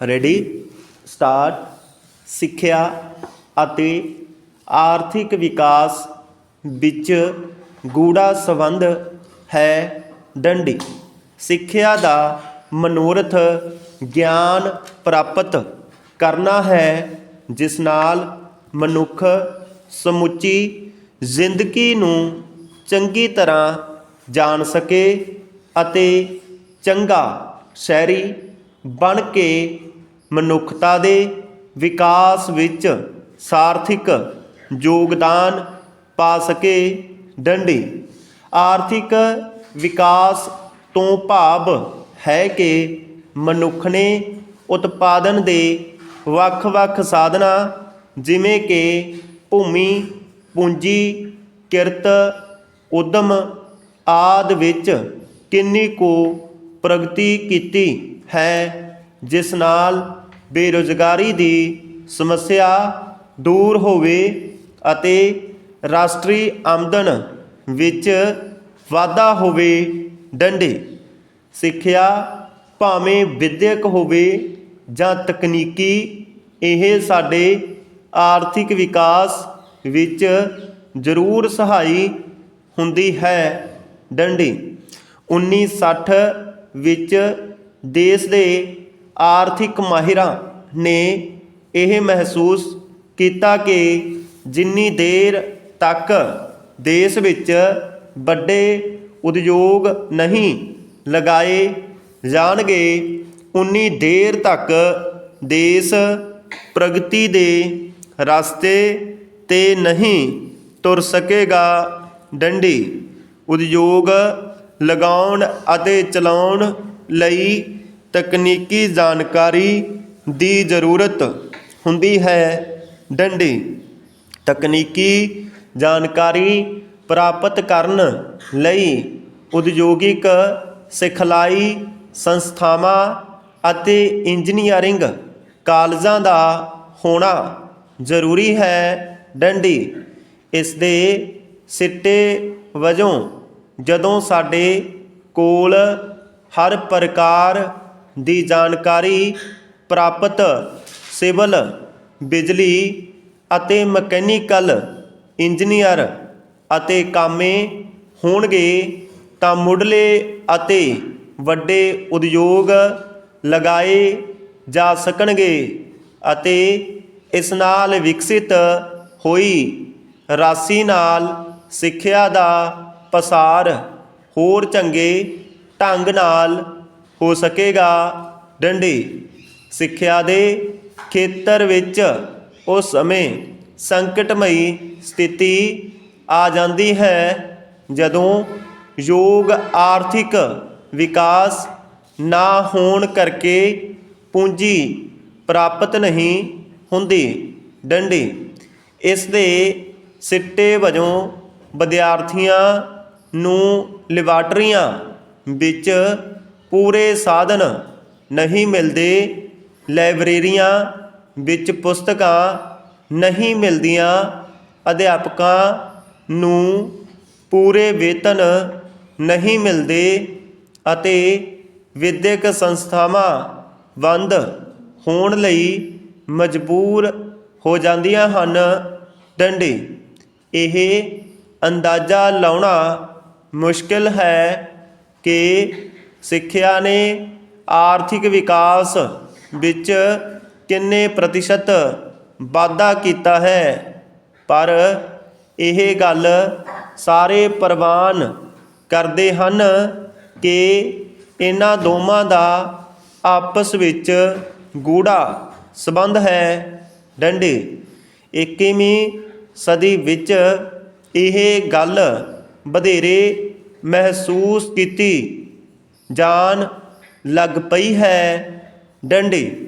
Ready start ਸਿੱਖਿਆ ਅਤੇ ਆਰਥਿਕ ਵਿਕਾਸ ਵਿੱਚ ਗੂੜਾ ਸੰਬੰਧ ਹੈ ਡੰਡੀ। ਸਿੱਖਿਆ ਦਾ ਮਨੋਰਥ ਗਿਆਨ ਪ੍ਰਾਪਤ ਕਰਨਾ ਹੈ, ਜਿਸ ਨਾਲ ਮਨੁੱਖ ਸਮੁੱਚੀ ਜ਼ਿੰਦਗੀ ਨੂੰ ਚੰਗੀ ਤਰ੍ਹਾਂ ਜਾਣ ਸਕੇ ਅਤੇ ਚੰਗਾ ਸ਼ਹਿਰੀ ਬਣ ਕੇ ਮਨੁੱਖਤਾ ਦੇ ਵਿਕਾਸ ਵਿੱਚ ਸਾਰਥਿਕ ਯੋਗਦਾਨ ਪਾ ਸਕੇ ਡੰਡੀ। ਆਰਥਿਕ ਵਿਕਾਸ ਤੋਂ ਭਾਵ ਹੈ ਕਿ ਮਨੁੱਖ ਨੇ ਉਤਪਾਦਨ ਦੇ ਵੱਖ-ਵੱਖ ਸਾਧਨਾਂ, ਜਿਵੇਂ ਕਿ ਭੂਮੀ, ਪੂੰਜੀ, ਕਿਰਤ, ਉਦਮ ਆਦ ਵਿੱਚ ਕਿੰਨੀ ਕੁ ਪ੍ਰਗਤੀ ਕੀਤੀ ਹੈ? ਜਿਸ ਨਾਲ ਬੇਰੁਜ਼ਗਾਰੀ ਦੀ ਸਮੱਸਿਆ ਦੂਰ ਹੋਵੇ ਅਤੇ ਰਾਸ਼ਟਰੀ ਆਮਦਨ ਵਿੱਚ ਵਾਧਾ ਹੋਵੇ ਡੰਡੇ, ਸਿੱਖਿਆ ਭਾਵੇਂ ਵਿਦਿਅਕ ਹੋਵੇ ਜਾਂ ਤਕਨੀਕੀ, ਇਹ ਸਾਡੇ ਆਰਥਿਕ ਵਿਕਾਸ ਵਿੱਚ ਜ਼ਰੂਰ ਸਹਾਈ ਹੁੰਦੀ ਹੈ। ਡੰਡੀ 1960 ਵਿੱਚ ਦੇਸ਼ ਦੇ ਆਰਥਿਕ ਮਾਹਿਰਾਂ ਨੇ ਇਹ ਮਹਿਸੂਸ ਕੀਤਾ ਕਿ ਜਿੰਨੀ ਦੇਰ ਤੱਕ ਦੇਸ਼ ਵਿੱਚ ਵੱਡੇ ਉਦਯੋਗ ਨਹੀਂ ਲਗਾਏ ਜਾਣਗੇ, ਉਨੀ ਦੇਰ ਤੱਕ ਦੇਸ਼ ਪ੍ਰਗਤੀ ਦੇ ਰਸਤੇ ਤੇ ਨਹੀਂ ਤੁਰ ਸਕੇਗਾ। ਡੰਡੀ, ਉਦਯੋਗ ਲਗਾਉਣ ਅਤੇ ਚਲਾਉਣ ਲਈ ਤਕਨੀਕੀ ਜਾਣਕਾਰੀ ਦੀ ਜ਼ਰੂਰਤ ਹੁੰਦੀ ਹੈ। ਡੰਡੀ, ਤਕਨੀਕੀ ਜਾਣਕਾਰੀ ਪ੍ਰਾਪਤ ਕਰਨ ਲਈ ਉਦਯੋਗਿਕ ਸਿਖਲਾਈ ਸੰਸਥਾਵਾਂ ਅਤੇ ਇੰਜੀਨੀਅਰਿੰਗ ਕਾਲਜਾਂ ਦਾ ਹੋਣਾ ਜ਼ਰੂਰੀ ਹੈ। ਡੰਡੀ, ਇਸ ਦੇ ਸਿੱਟੇ ਵਜੋਂ ਜਦੋਂ ਸਾਡੇ ਕੋਲ ਹਰ ਪ੍ਰਕਾਰ ਦੀ ਜਾਣਕਾਰੀ ਪ੍ਰਾਪਤ ਸਿਵਲ, ਬਿਜਲੀ ਅਤੇ ਮਕੈਨੀਕਲ ਇੰਜੀਨੀਅਰ ਅਤੇ ਕਾਮੇ ਹੋਣਗੇ ਤਾਂ ਮੁੱਢਲੇ ਅਤੇ ਵੱਡੇ ਉਦਯੋਗ ਲਗਾਏ ਜਾ ਸਕਣਗੇ ਅਤੇ ਇਸ ਨਾਲ ਵਿਕਸਿਤ ਹੋਈ ਰਾਸ਼ੀ ਨਾਲ ਸਿੱਖਿਆ ਦਾ ਪਸਾਰ ਹੋਰ ਚੰਗੇ ਢੰਗ ਨਾਲ ਹੋ ਸਕੇਗਾ। ਡੰਡੀ, ਸਿੱਖਿਆ ਦੇ ਖੇਤਰ ਵਿੱਚ ਉਸ ਸਮੇਂ ਸੰਕਟਮਈ ਸਥਿਤੀ ਆ ਜਾਂਦੀ ਹੈ, ਜਦੋਂ ਯੋਗ ਆਰਥਿਕ ਵਿਕਾਸ ਨਾ ਹੋਣ ਕਰਕੇ ਪੂੰਜੀ ਪ੍ਰਾਪਤ ਨਹੀਂ ਹੁੰਦੀ। ਡੰਡੀ, ਇਸ ਦੇ ਸਿੱਟੇ ਵਜੋਂ ਵਿਦਿਆਰਥੀਆਂ ਨੂੰ ਲੈਬਾਰਟਰੀਆਂ ਵਿੱਚ ਪੂਰੇ ਸਾਧਨ ਨਹੀਂ ਮਿਲਦੇ, ਲਾਇਬ੍ਰੇਰੀਆਂ ਵਿੱਚ ਪੁਸਤਕਾਂ ਨਹੀਂ ਮਿਲਦੀਆਂ, ਅਧਿਆਪਕਾਂ ਨੂੰ ਪੂਰੇ ਵੇਤਨ ਨਹੀਂ ਮਿਲਦੇ ਅਤੇ ਵਿਦਿਅਕ ਸੰਸਥਾਵਾਂ ਬੰਦ ਹੋਣ ਲਈ ਮਜਬੂਰ ਹੋ ਜਾਂਦੀਆਂ ਹਨ। ਡੰਡੇ, ਇਹ ਅੰਦਾਜ਼ਾ ਲਾਉਣਾ ਮੁਸ਼ਕਿਲ ਹੈ ਕਿ ਸਿੱਖਿਆ ਨੇ ਆਰਥਿਕ ਵਿਕਾਸ ਵਿੱਚ ਕਿੰਨੇ ਪ੍ਰਤੀਸ਼ਤ ਵਾਧਾ ਕੀਤਾ ਹੈ? ਪਰ ਇਹ ਗੱਲ ਸਾਰੇ ਪ੍ਰਵਾਨ ਕਰਦੇ ਹਨ ਕਿ ਇਹਨਾਂ ਦੋਵਾਂ ਦਾ ਆਪਸ ਵਿੱਚ ਗੂੜਾ ਸੰਬੰਧ ਹੈ। ਡੰਡੇ 21ਵੀਂ ਸਦੀ ਵਿੱਚ ਇਹ ਗੱਲ ਵਧੇਰੇ ਮਹਿਸੂਸ ਕੀਤੀ ਜਾਨ ਲੱਗ ਪਈ ਹੈ। ਡੰਡੀ